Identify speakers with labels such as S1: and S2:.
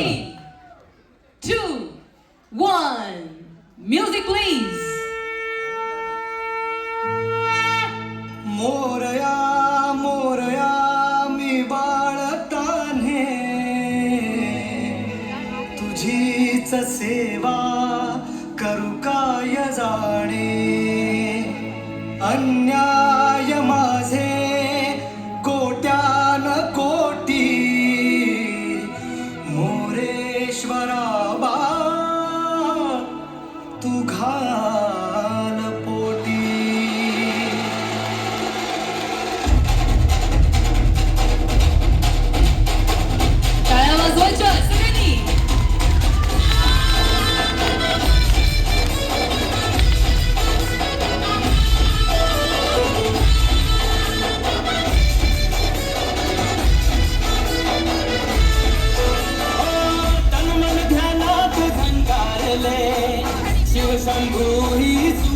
S1: Three, two, one. Music, please.
S2: Morya Morya मी बाळताने तुझीच सेवा करू काय जाणे अन्याय बराबा तू
S3: तुघा Oh, he's